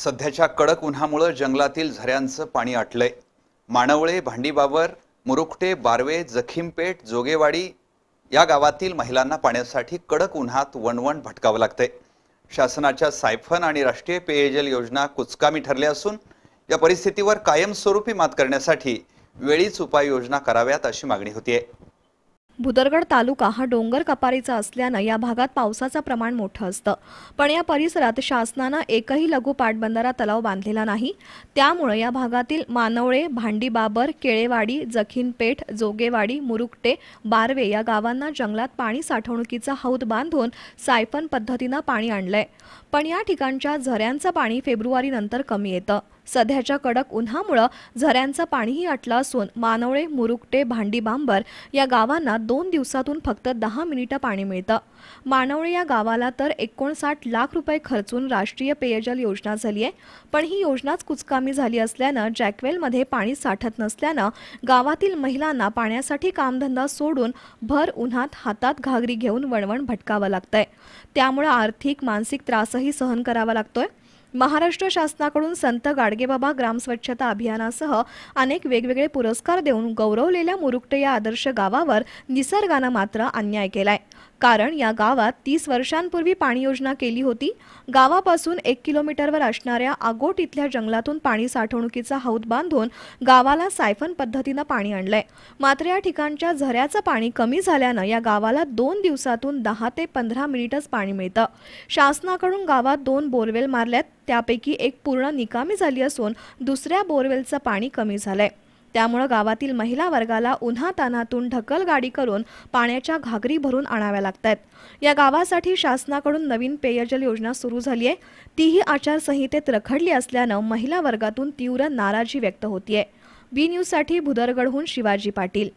सध्याच्या कडक उन्हामुळं जंगलातील झऱ्यांचं पाणी आटलंय. मानवळे भांडीबावर मुरुखटे बारवे जखीमपेठ जोगेवाडी या गावातील महिलांना पाण्यासाठी कडक उन्हात वणवण भटकावं लागतंय. शासनाच्या सायफन आणि राष्ट्रीय पेयजल योजना कुचकामी ठरल्या असून या परिस्थितीवर कायमस्वरूपी मात करण्यासाठी वेळीच उपाययोजना कराव्यात अशी मागणी होती आहे भुदरगड तालुका हा डोंगर कपारीचा असल्यानं या भागात पावसाचं प्रमाण मोठं असतं. पण या परिसरात शासनानं एकही लघु पाटबंधारा तलाव बांधलेला नाही. त्यामुळे या भागातील मानवळे भांडीबाबर केळेवाडी जखीनपेठ जोगेवाडी मुरुकटे बारवे या गावांना जंगलात पाणी साठवणुकीचा हौद बांधून सायफन पद्धतीनं पाणी आणलंय. पण या ठिकाणच्या झऱ्यांचं पाणी फेब्रुवारीनंतर कमी येतं. सध्याच्या कडक उन्हामुळं झऱ्यांचं पाणीही आटलं असून मानवळे मुरुकटे भांडीबांबर या गावांना दोन दिवसातून फक्त दहा मिनिटं पाणी मिळतं. मानवळे या गावाला तर एकोणसाठ लाख रुपये खर्चून राष्ट्रीय पेयजल योजना झाली आहे. पण ही योजनाच कुचकामी झाली असल्यानं जॅकवेलमध्ये पाणी साठत नसल्यानं गावातील महिलांना पाण्यासाठी कामधंदा सोडून भर उन्हात हातात घागरी घेऊन वणवण भटकावं लागतंय. त्यामुळे आर्थिक मानसिक त्रासही सहन करावा लागतोय. महाराष्ट्र शासनाकडून संत गाडगेबाबा ग्राम स्वच्छता अभियानासह अनेक वेगवेगळे पुरस्कार देऊन गौरवलेल्या मुरुकटे या आदर्श गावावर निसर्गानं मात्र अन्याय केलाय. कारण या गावात तीस वर्षांपूर्वी पाणी योजना केली होती. गावापासून एक किलोमीटरवर असणाऱ्या आगोट इथल्या जंगलातून पाणी साठवणुकीचा हौद बांधून गावाला सायफन पद्धतीनं पाणी आणलंय. मात्र या ठिकाणच्या झऱ्याचं पाणी कमी झाल्यानं या गावाला दोन दिवसातून दहा ते पंधरा मिनिटच पाणी मिळतं. शासनाकडून गावात दोन बोरवेल मारल्यात त्यापैकी एक पूर्ण निकामी झाली असून दुसऱ्या बोरवेलचं पाणी कमी झालंय. त्यामुळं गावातील महिला वर्गाला उन्हातानातून ढकल गाडी करून पाण्याच्या घागरी भरून आणाव्या लागतात या गावासाठी शासनाकडून नवीन पेयजल योजना सुरू झाली आहे तीही आचारसंहितेत रखडली असल्यानं महिला वर्गातून तीव्र नाराजी व्यक्त होतीये. बी न्यूजसाठी भुदरगडहून शिवाजी पाटील.